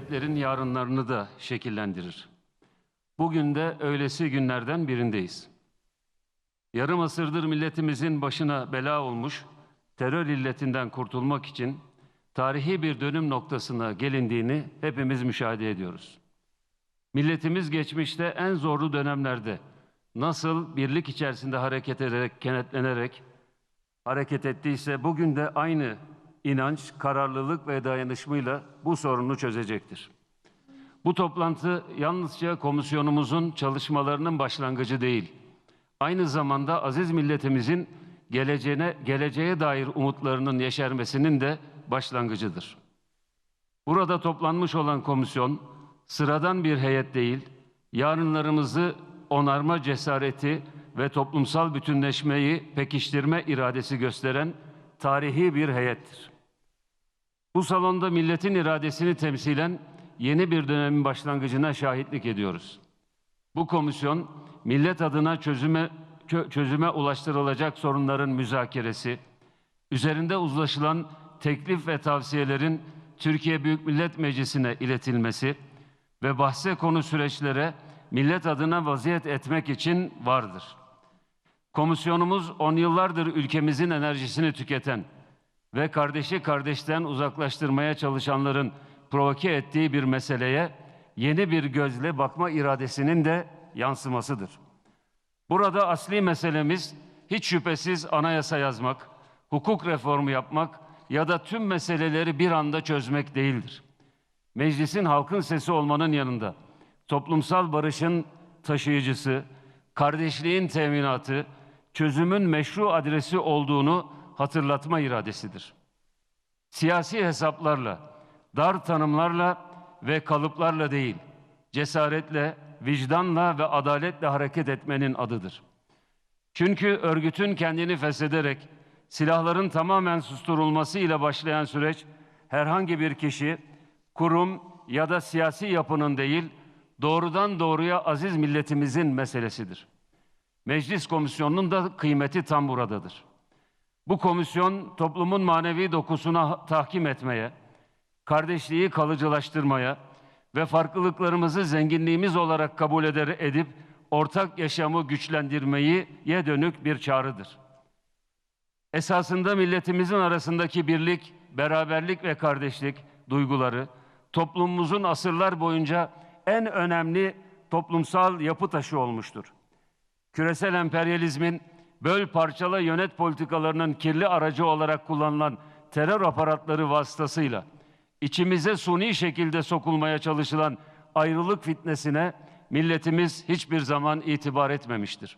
devletlerin yarınlarını da şekillendirir. Bugün de öylesi günlerden birindeyiz. Yarım asırdır milletimizin başına bela olmuş terör illetinden kurtulmak için tarihi bir dönüm noktasına gelindiğini hepimiz müşahede ediyoruz. Milletimiz geçmişte en zorlu dönemlerde nasıl birlik içerisinde hareket ederek, kenetlenerek hareket ettiyse bugün de aynı inanç, kararlılık ve dayanışmayla bu sorunu çözecektir. Bu toplantı yalnızca komisyonumuzun çalışmalarının başlangıcı değil, aynı zamanda aziz milletimizin geleceğine, geleceğe dair umutlarının yeşermesinin de başlangıcıdır. Burada toplanmış olan komisyon, sıradan bir heyet değil, yarınlarımızı onarma cesareti ve toplumsal bütünleşmeyi pekiştirme iradesi gösteren tarihi bir heyettir. Bu salonda milletin iradesini temsilen yeni bir dönemin başlangıcına şahitlik ediyoruz. Bu komisyon millet adına çözüme çözüme ulaştırılacak sorunların müzakeresi, üzerinde uzlaşılan teklif ve tavsiyelerin Türkiye Büyük Millet Meclisi'ne iletilmesi ve bahse konu süreçlere millet adına vaziyet etmek için vardır. Komisyonumuz on yıllardır ülkemizin enerjisini tüketen ve kardeşi kardeşten uzaklaştırmaya çalışanların provoke ettiği bir meseleye yeni bir gözle bakma iradesinin de yansımasıdır. Burada asli meselemiz hiç şüphesiz anayasa yazmak, hukuk reformu yapmak ya da tüm meseleleri bir anda çözmek değildir. Meclisin halkın sesi olmanın yanında toplumsal barışın taşıyıcısı, kardeşliğin teminatı, çözümün meşru adresi olduğunu hatırlatma iradesidir. Siyasi hesaplarla, dar tanımlarla ve kalıplarla değil, cesaretle, vicdanla ve adaletle hareket etmenin adıdır. Çünkü örgütün kendini feshederek silahların tamamen susturulması ile başlayan süreç herhangi bir kişi, kurum ya da siyasi yapının değil, doğrudan doğruya aziz milletimizin meselesidir. Meclis komisyonunun da kıymeti tam buradadır. Bu komisyon toplumun manevi dokusuna tahkim etmeye, kardeşliği kalıcılaştırmaya ve farklılıklarımızı zenginliğimiz olarak kabul eder edip ortak yaşamı güçlendirmeyi ye dönük bir çağrıdır. Esasında milletimizin arasındaki birlik, beraberlik ve kardeşlik duyguları toplumumuzun asırlar boyunca en önemli toplumsal yapı taşı olmuştur. Küresel emperyalizmin böl parçala yönet politikalarının kirli aracı olarak kullanılan terör aparatları vasıtasıyla içimize suni şekilde sokulmaya çalışılan ayrılık fitnesine milletimiz hiçbir zaman itibar etmemiştir.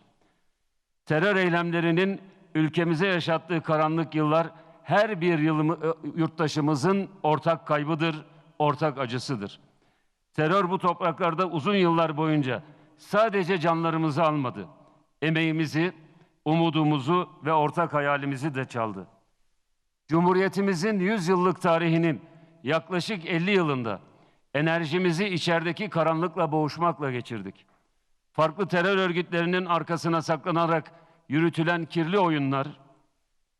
Terör eylemlerinin ülkemize yaşattığı karanlık yıllar her bir yılımı, yurttaşımızın ortak kaybıdır, ortak acısıdır. Terör bu topraklarda uzun yıllar boyunca sadece canlarımızı almadı. Emeğimizi, umudumuzu ve ortak hayalimizi de çaldı. Cumhuriyetimizin 100 yıllık tarihinin yaklaşık 50 yılında enerjimizi içerideki karanlıkla boğuşmakla geçirdik. Farklı terör örgütlerinin arkasına saklanarak yürütülen kirli oyunlar,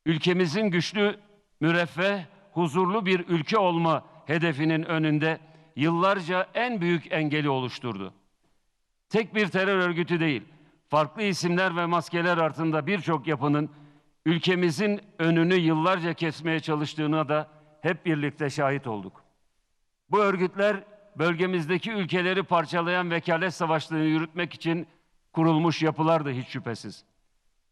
ülkemizin güçlü, müreffeh, huzurlu bir ülke olma hedefinin önünde yıllarca en büyük engeli oluşturdu. Tek bir terör örgütü değil, farklı isimler ve maskeler altında birçok yapının ülkemizin önünü yıllarca kesmeye çalıştığına da hep birlikte şahit olduk. Bu örgütler bölgemizdeki ülkeleri parçalayan vekalet savaşlarını yürütmek için kurulmuş yapılardı hiç şüphesiz.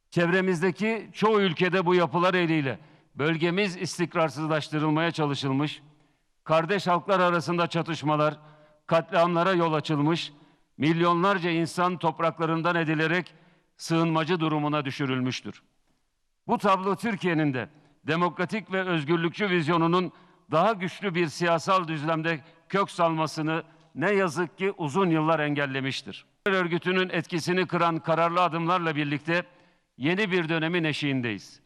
Çevremizdeki çoğu ülkede bu yapılar eliyle bölgemiz istikrarsızlaştırılmaya çalışılmış, kardeş halklar arasında çatışmalar, katliamlara yol açılmış, milyonlarca insan topraklarından edilerek sığınmacı durumuna düşürülmüştür. Bu tablo Türkiye'nin de demokratik ve özgürlükçü vizyonunun daha güçlü bir siyasal düzlemde kök salmasını ne yazık ki uzun yıllar engellemiştir. Örgütünün etkisini kıran kararlı adımlarla birlikte yeni bir dönemin eşiğindeyiz.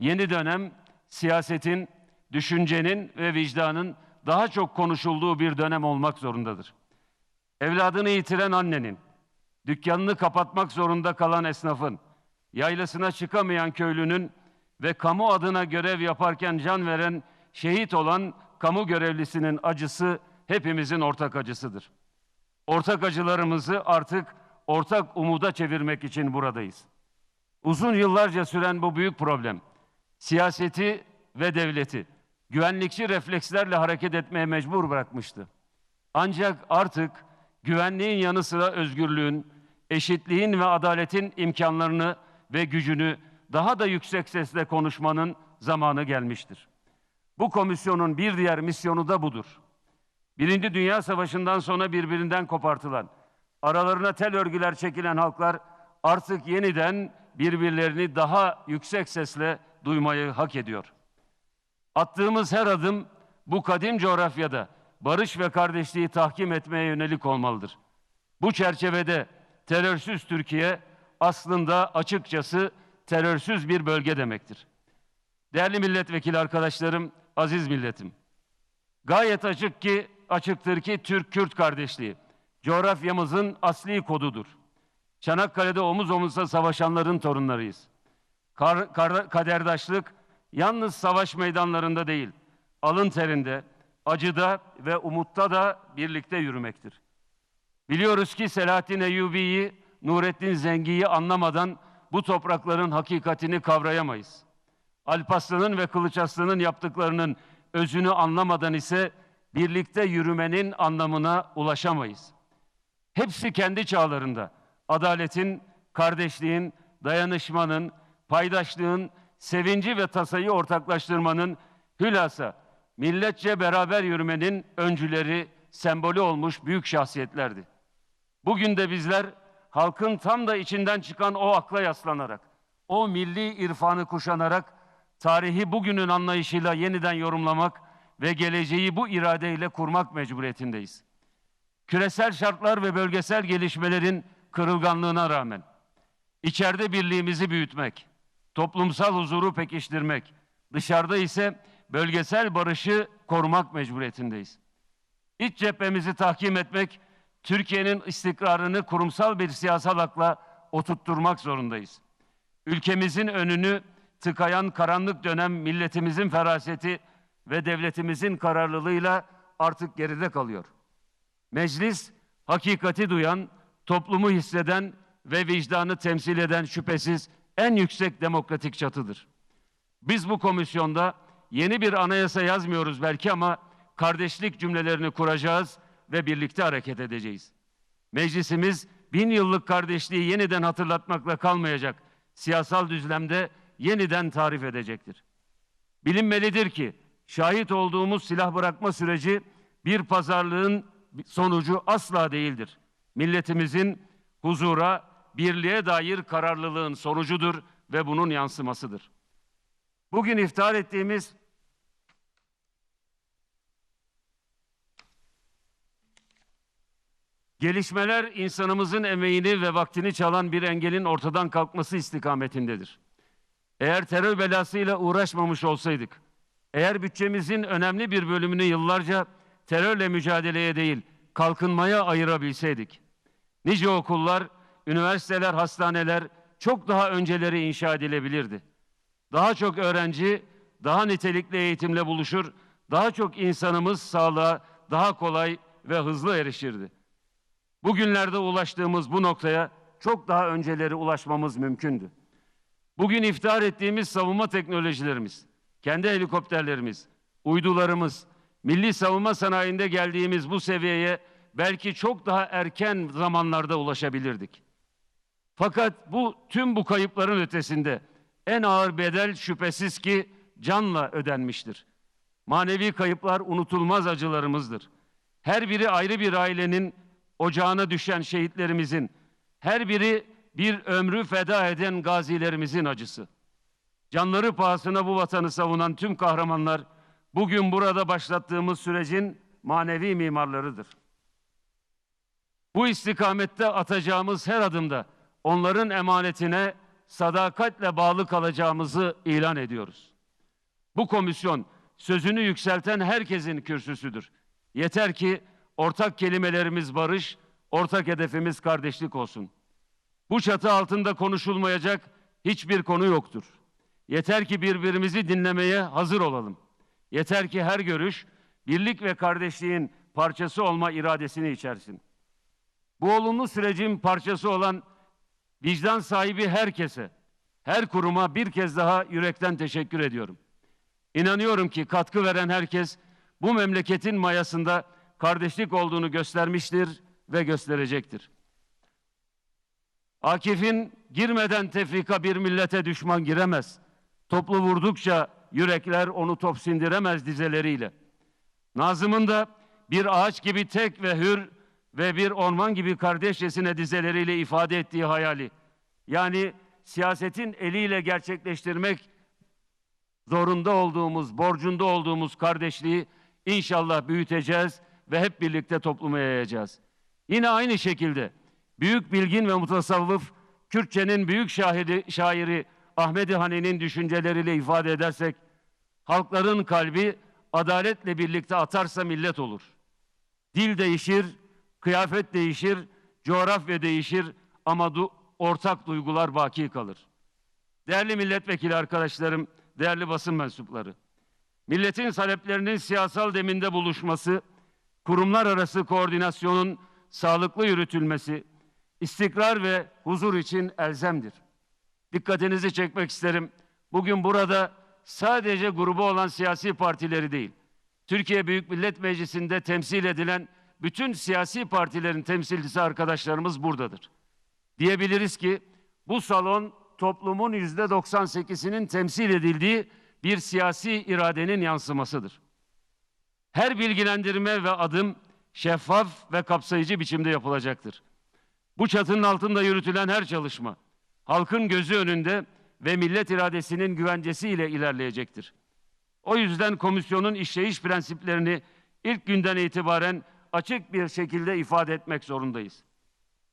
Yeni dönem siyasetin, düşüncenin ve vicdanın daha çok konuşulduğu bir dönem olmak zorundadır. Evladını yitiren annenin, dükkanını kapatmak zorunda kalan esnafın, yaylasına çıkamayan köylünün ve kamu adına görev yaparken can veren, şehit olan kamu görevlisinin acısı hepimizin ortak acısıdır. Ortak acılarımızı artık ortak umuda çevirmek için buradayız. Uzun yıllarca süren bu büyük problem siyaseti ve devleti güvenlikçi reflekslerle hareket etmeye mecbur bırakmıştı. Ancak artık güvenliğin yanı sıra özgürlüğün, eşitliğin ve adaletin imkanlarını ve gücünü daha da yüksek sesle konuşmanın zamanı gelmiştir. Bu komisyonun bir diğer misyonu da budur. Birinci Dünya Savaşı'ndan sonra birbirinden kopartılan, aralarına tel örgüler çekilen halklar artık yeniden birbirlerini daha yüksek sesle duymayı hak ediyor. Attığımız her adım bu kadim coğrafyada barış ve kardeşliği tahkim etmeye yönelik olmalıdır. Bu çerçevede terörsüz Türkiye aslında açıkçası terörsüz bir bölge demektir. Değerli milletvekili arkadaşlarım, aziz milletim. Gayet açık ki açıktır ki Türk-Kürt kardeşliği coğrafyamızın asli kodudur. Çanakkale'de omuz omuza savaşanların torunlarıyız. Kar, kar- kaderdaşlık yalnız savaş meydanlarında değil, alın terinde, acıda ve umutta da birlikte yürümektir. Biliyoruz ki Selahattin Eyyubi'yi, Nurettin Zengi'yi anlamadan bu toprakların hakikatini kavrayamayız. Alparslan'ın ve Kılıç Arslan'ın yaptıklarının özünü anlamadan ise birlikte yürümenin anlamına ulaşamayız. Hepsi kendi çağlarında adaletin, kardeşliğin, dayanışmanın, paydaşlığın, sevinci ve tasayı ortaklaştırmanın hülasa milletçe beraber yürümenin öncüleri, sembolü olmuş büyük şahsiyetlerdi. Bugün de bizler halkın tam da içinden çıkan o akla yaslanarak, o milli irfanı kuşanarak tarihi bugünün anlayışıyla yeniden yorumlamak ve geleceği bu iradeyle kurmak mecburiyetindeyiz. Küresel şartlar ve bölgesel gelişmelerin kırılganlığına rağmen içeride birliğimizi büyütmek, toplumsal huzuru pekiştirmek, dışarıda ise bölgesel barışı korumak mecburiyetindeyiz. İç cephemizi tahkim etmek, Türkiye'nin istikrarını kurumsal bir siyasal akla oturtturmak zorundayız. Ülkemizin önünü tıkayan karanlık dönem milletimizin feraseti ve devletimizin kararlılığıyla artık geride kalıyor. Meclis hakikati duyan, toplumu hisseden ve vicdanı temsil eden şüphesiz en yüksek demokratik çatıdır. Biz bu komisyonda yeni bir anayasa yazmıyoruz belki ama kardeşlik cümlelerini kuracağız ve birlikte hareket edeceğiz. Meclisimiz bin yıllık kardeşliği yeniden hatırlatmakla kalmayacak, siyasal düzlemde yeniden tarif edecektir. Bilinmelidir ki şahit olduğumuz silah bırakma süreci bir pazarlığın sonucu asla değildir. Milletimizin huzura, birliğe dair kararlılığın sonucudur ve bunun yansımasıdır. Bugün iftar ettiğimiz gelişmeler insanımızın emeğini ve vaktini çalan bir engelin ortadan kalkması istikametindedir. Eğer terör belasıyla uğraşmamış olsaydık, eğer bütçemizin önemli bir bölümünü yıllarca terörle mücadeleye değil, kalkınmaya ayırabilseydik, nice okullar, üniversiteler, hastaneler çok daha önceleri inşa edilebilirdi. Daha çok öğrenci, daha nitelikli eğitimle buluşur, daha çok insanımız sağlığa daha kolay ve hızlı erişirdi. Bugünlerde ulaştığımız bu noktaya çok daha önceleri ulaşmamız mümkündü. Bugün iftihar ettiğimiz savunma teknolojilerimiz, kendi helikopterlerimiz, uydularımız, milli savunma sanayinde geldiğimiz bu seviyeye belki çok daha erken zamanlarda ulaşabilirdik. Fakat bu tüm bu kayıpların ötesinde en ağır bedel şüphesiz ki canla ödenmiştir. Manevi kayıplar unutulmaz acılarımızdır. Her biri ayrı bir ailenin ocağına düşen şehitlerimizin, her biri bir ömrü feda eden gazilerimizin acısı. Canları pahasına bu vatanı savunan tüm kahramanlar bugün burada başlattığımız sürecin manevi mimarlarıdır. Bu istikamette atacağımız her adımda onların emanetine sadakatle bağlı kalacağımızı ilan ediyoruz. Bu komisyon sözünü yükselten herkesin kürsüsüdür. Yeter ki ortak kelimelerimiz barış, ortak hedefimiz kardeşlik olsun. Bu çatı altında konuşulmayacak hiçbir konu yoktur. Yeter ki birbirimizi dinlemeye hazır olalım. Yeter ki her görüş birlik ve kardeşliğin parçası olma iradesini içersin. Bu olumlu sürecin parçası olan vicdan sahibi herkese, her kuruma bir kez daha yürekten teşekkür ediyorum. İnanıyorum ki katkı veren herkes bu memleketin mayasında kardeşlik olduğunu göstermiştir ve gösterecektir. Akif'in girmeden tefrika bir millete düşman giremez. Toplu vurdukça yürekler onu top sindiremez dizeleriyle. Nazım'ın da bir ağaç gibi tek ve hür ve bir orman gibi kardeşçesine dizeleriyle ifade ettiği hayali. Yani siyasetin eliyle gerçekleştirmek zorunda olduğumuz, borcunda olduğumuz kardeşliği inşallah büyüteceğiz ve hep birlikte topluma yayacağız. Yine aynı şekilde büyük bilgin ve mutasavvıf Kürtçenin büyük şahidi, şairi Ahmedi Hani'nin düşünceleriyle ifade edersek halkların kalbi adaletle birlikte atarsa millet olur. Dil değişir, kıyafet değişir, coğrafya değişir ama du- ortak duygular baki kalır. Değerli milletvekili arkadaşlarım, değerli basın mensupları. Milletin taleplerinin siyasal deminde buluşması, kurumlar arası koordinasyonun sağlıklı yürütülmesi, istikrar ve huzur için elzemdir. Dikkatinizi çekmek isterim. Bugün burada sadece grubu olan siyasi partileri değil, Türkiye Büyük Millet Meclisi'nde temsil edilen bütün siyasi partilerin temsilcisi arkadaşlarımız buradadır. Diyebiliriz ki bu salon toplumun yüzde 98'inin temsil edildiği bir siyasi iradenin yansımasıdır. Her bilgilendirme ve adım şeffaf ve kapsayıcı biçimde yapılacaktır. Bu çatının altında yürütülen her çalışma halkın gözü önünde ve millet iradesinin güvencesiyle ilerleyecektir. O yüzden komisyonun işleyiş prensiplerini ilk günden itibaren açık bir şekilde ifade etmek zorundayız.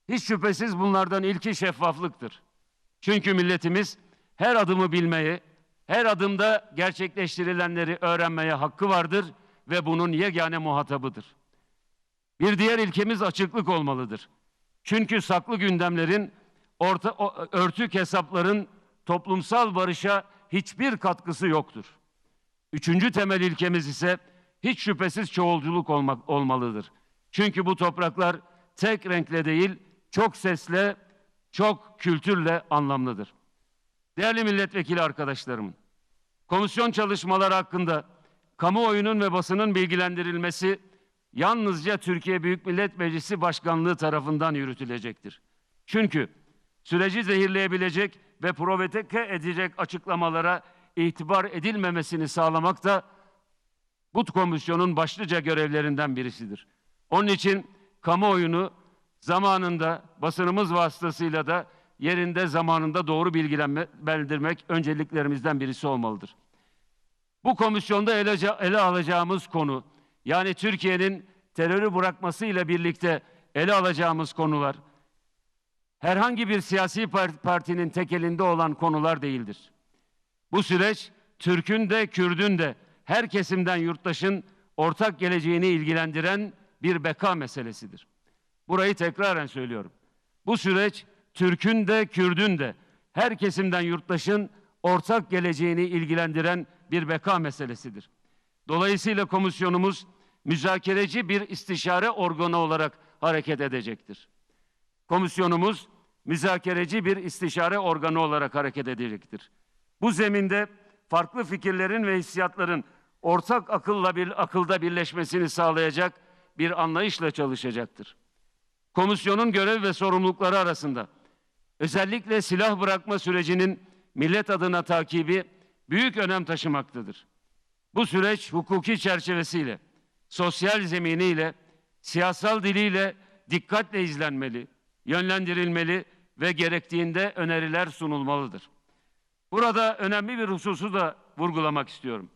Hiç şüphesiz bunlardan ilki şeffaflıktır. Çünkü milletimiz her adımı bilmeye, her adımda gerçekleştirilenleri öğrenmeye hakkı vardır ve bunun yegane muhatabıdır. Bir diğer ilkemiz açıklık olmalıdır. Çünkü saklı gündemlerin, orta, örtük hesapların toplumsal barışa hiçbir katkısı yoktur. Üçüncü temel ilkemiz ise hiç şüphesiz çoğulculuk olmak, olmalıdır. Çünkü bu topraklar tek renkle değil, çok sesle, çok kültürle anlamlıdır. Değerli milletvekili arkadaşlarım, komisyon çalışmaları hakkında kamuoyunun ve basının bilgilendirilmesi yalnızca Türkiye Büyük Millet Meclisi Başkanlığı tarafından yürütülecektir. Çünkü süreci zehirleyebilecek ve provoke edecek açıklamalara itibar edilmemesini sağlamak da bu komisyonun başlıca görevlerinden birisidir. Onun için kamuoyunu zamanında basınımız vasıtasıyla da yerinde zamanında doğru bilgilenme bildirmek önceliklerimizden birisi olmalıdır. Bu komisyonda ele, ele alacağımız konu yani Türkiye'nin terörü bırakmasıyla birlikte ele alacağımız konular herhangi bir siyasi par- partinin tekelinde olan konular değildir. Bu süreç Türk'ün de Kürd'ün de her kesimden yurttaşın ortak geleceğini ilgilendiren bir beka meselesidir. Burayı tekraren söylüyorum. Bu süreç Türk'ün de Kürd'ün de her kesimden yurttaşın ortak geleceğini ilgilendiren bir beka meselesidir. Dolayısıyla komisyonumuz müzakereci bir istişare organı olarak hareket edecektir. Komisyonumuz müzakereci bir istişare organı olarak hareket edecektir. Bu zeminde farklı fikirlerin ve hissiyatların ortak akılla bir akılda birleşmesini sağlayacak bir anlayışla çalışacaktır. Komisyonun görev ve sorumlulukları arasında özellikle silah bırakma sürecinin millet adına takibi büyük önem taşımaktadır. Bu süreç hukuki çerçevesiyle, sosyal zeminiyle, siyasal diliyle dikkatle izlenmeli, yönlendirilmeli ve gerektiğinde öneriler sunulmalıdır. Burada önemli bir hususu da vurgulamak istiyorum.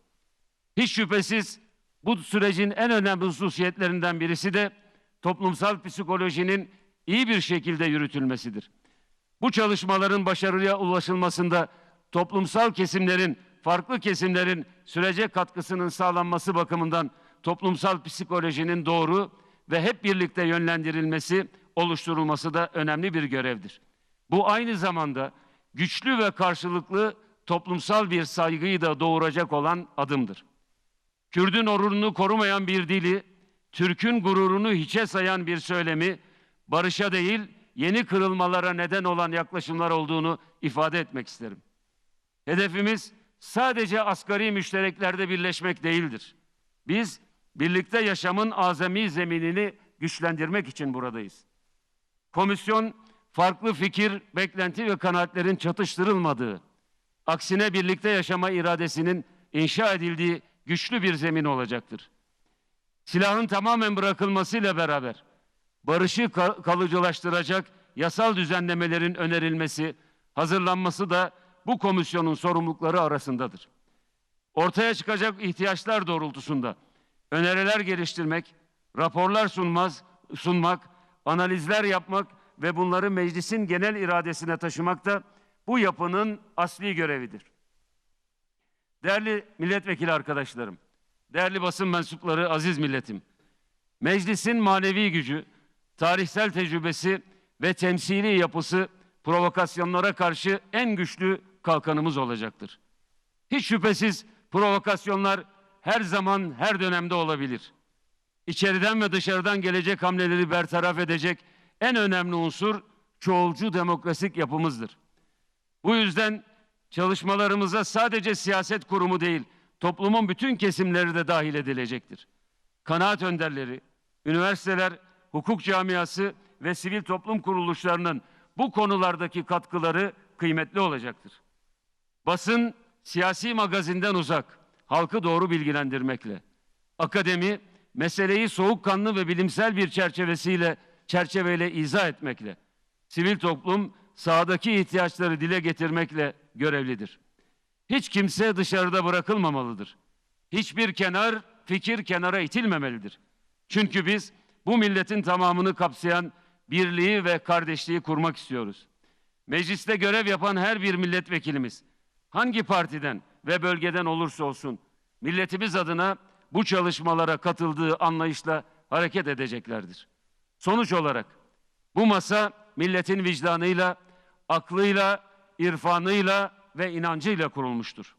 Hiç şüphesiz bu sürecin en önemli hususiyetlerinden birisi de toplumsal psikolojinin iyi bir şekilde yürütülmesidir. Bu çalışmaların başarıya ulaşılmasında toplumsal kesimlerin, farklı kesimlerin sürece katkısının sağlanması bakımından toplumsal psikolojinin doğru ve hep birlikte yönlendirilmesi, oluşturulması da önemli bir görevdir. Bu aynı zamanda güçlü ve karşılıklı toplumsal bir saygıyı da doğuracak olan adımdır. Kürdün onurunu korumayan bir dili, Türk'ün gururunu hiçe sayan bir söylemi, barışa değil yeni kırılmalara neden olan yaklaşımlar olduğunu ifade etmek isterim. Hedefimiz sadece asgari müştereklerde birleşmek değildir. Biz birlikte yaşamın azami zeminini güçlendirmek için buradayız. Komisyon farklı fikir, beklenti ve kanaatlerin çatıştırılmadığı, aksine birlikte yaşama iradesinin inşa edildiği güçlü bir zemin olacaktır. Silahın tamamen bırakılmasıyla beraber barışı ka- kalıcılaştıracak yasal düzenlemelerin önerilmesi, hazırlanması da bu komisyonun sorumlulukları arasındadır. Ortaya çıkacak ihtiyaçlar doğrultusunda öneriler geliştirmek, raporlar sunmaz, sunmak, analizler yapmak ve bunları meclisin genel iradesine taşımak da bu yapının asli görevidir. Değerli milletvekili arkadaşlarım, değerli basın mensupları, aziz milletim. Meclisin manevi gücü, tarihsel tecrübesi ve temsili yapısı provokasyonlara karşı en güçlü kalkanımız olacaktır. Hiç şüphesiz provokasyonlar her zaman, her dönemde olabilir. İçeriden ve dışarıdan gelecek hamleleri bertaraf edecek en önemli unsur çoğulcu demokrasik yapımızdır. Bu yüzden çalışmalarımıza sadece siyaset kurumu değil, toplumun bütün kesimleri de dahil edilecektir. Kanaat önderleri, üniversiteler, hukuk camiası ve sivil toplum kuruluşlarının bu konulardaki katkıları kıymetli olacaktır. Basın siyasi magazinden uzak, halkı doğru bilgilendirmekle, akademi meseleyi soğukkanlı ve bilimsel bir çerçevesiyle çerçeveyle izah etmekle, sivil toplum sahadaki ihtiyaçları dile getirmekle görevlidir. Hiç kimse dışarıda bırakılmamalıdır. Hiçbir kenar fikir kenara itilmemelidir. Çünkü biz bu milletin tamamını kapsayan birliği ve kardeşliği kurmak istiyoruz. Mecliste görev yapan her bir milletvekilimiz hangi partiden ve bölgeden olursa olsun milletimiz adına bu çalışmalara katıldığı anlayışla hareket edeceklerdir. Sonuç olarak bu masa milletin vicdanıyla, aklıyla, irfanıyla ve inancıyla kurulmuştur.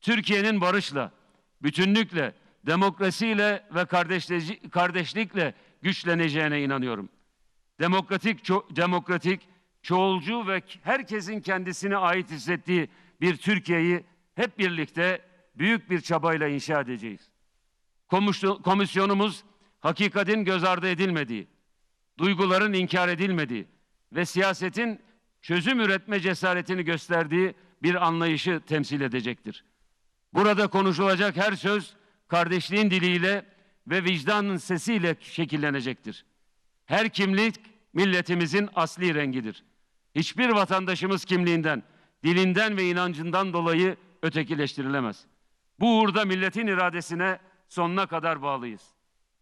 Türkiye'nin barışla, bütünlükle, demokrasiyle ve kardeşlikle güçleneceğine inanıyorum. Demokratik, ço- demokratik, çoğulcu ve herkesin kendisine ait hissettiği bir Türkiye'yi hep birlikte büyük bir çabayla inşa edeceğiz. Komisyon- Komisyonumuz hakikatin göz ardı edilmediği, duyguların inkar edilmediği ve siyasetin çözüm üretme cesaretini gösterdiği bir anlayışı temsil edecektir. Burada konuşulacak her söz kardeşliğin diliyle ve vicdanın sesiyle şekillenecektir. Her kimlik milletimizin asli rengidir. Hiçbir vatandaşımız kimliğinden, dilinden ve inancından dolayı ötekileştirilemez. Bu uğurda milletin iradesine sonuna kadar bağlıyız.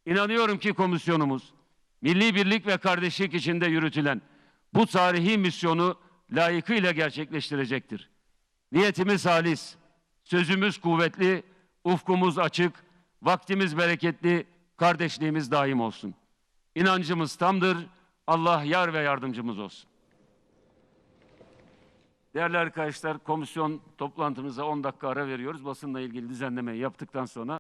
İnanıyorum ki komisyonumuz milli birlik ve kardeşlik içinde yürütülen bu tarihi misyonu layıkıyla gerçekleştirecektir. Niyetimiz halis, sözümüz kuvvetli, ufkumuz açık, vaktimiz bereketli, kardeşliğimiz daim olsun. İnancımız tamdır, Allah yar ve yardımcımız olsun. Değerli arkadaşlar, komisyon toplantımıza 10 dakika ara veriyoruz. Basınla ilgili düzenlemeyi yaptıktan sonra